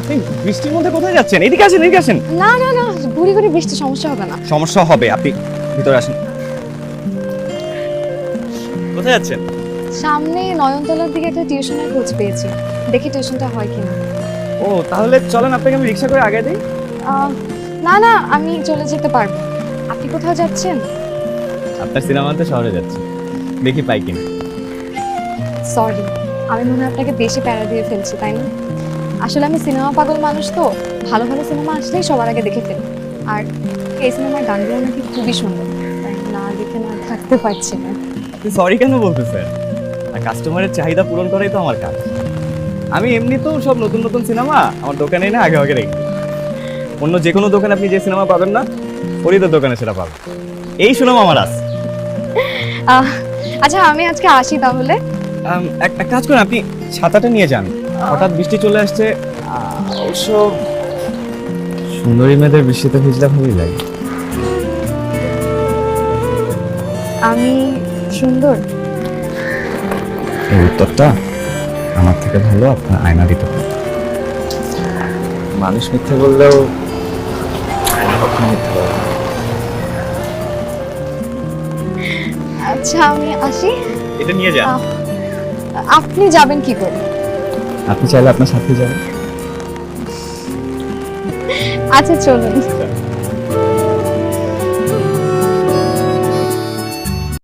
আপনি বৃষ্টির মধ্যে কোথায় যাচ্ছেন? এদিকে আসেন এদিকে আসেন। না না না ঘুরি ঘুরি বৃষ্টি সমস্যা হবে না। সমস্যা হবে আপনি ভিতরে আসেন। কোথায় যাচ্ছেন? সামনে নয়নতলার দিকে একটা টিউশনের খোঁজ পেয়েছি। দেখি টিউশনটা হয় কিনা। ও তাহলে চলেন আপনাকে আমি রিক্সা করে আগে দিই। না না আমি চলে যেতে পারব। আপনি কোথাও যাচ্ছেন? আপনার সিনেমাতে শহরে যাচ্ছি। দেখি পাই কিনা। সরি আমি মনে হয় আপনাকে বেশি প্যারা দিয়ে ফেলছি তাই না? আসলে আমি সিনেমা পাগল মানুষ তো। ভালো ভালো সিনেমা আসলেই সবার আগে দেখে ফেলি। আর এই সিনেমার গানগুলো নাকি খুবই সুন্দর। তাই না দেখে না থাকতে পারছি না। সরি কেন বলতেছেন আর কাস্টমারের চাহিদা পূরণ করাই তো আমার কাজ। আমি এমনিতেও সব নতুন নতুন সিনেমা আমার দোকানে না আগে আগে রেখে অন্য যে কোনো দোকানে আপনি যে সিনেমা পাবেন না ফরিদের দোকানে সেটা পাবেন। এই সিনেমা আমার আহ, আচ্ছা আমি আজকে আসি তাহলে। এক কাজ করেন আপনি ছাতাটা নিয়ে যান। হঠাৎ বৃষ্টি চলে আসছে অবশ্য সুন্দরী মেয়েদের বৃষ্টিতে ভিজলে ভালোই লাগে। আমি সুন্দর। এই উত্তরটা আমার থেকে ভালো আপনার আয়না দিতে পারে মানুষ মিথ্যে বললেও আয়না কখনো মিথ্যে বলে আচ্ছা আমি আসি। এটা নিয়ে যান। আহ, আপনি যাবেন কি করে? আপনি চাইলে আপনার সাথে যাবেন আচ্ছা চলুন।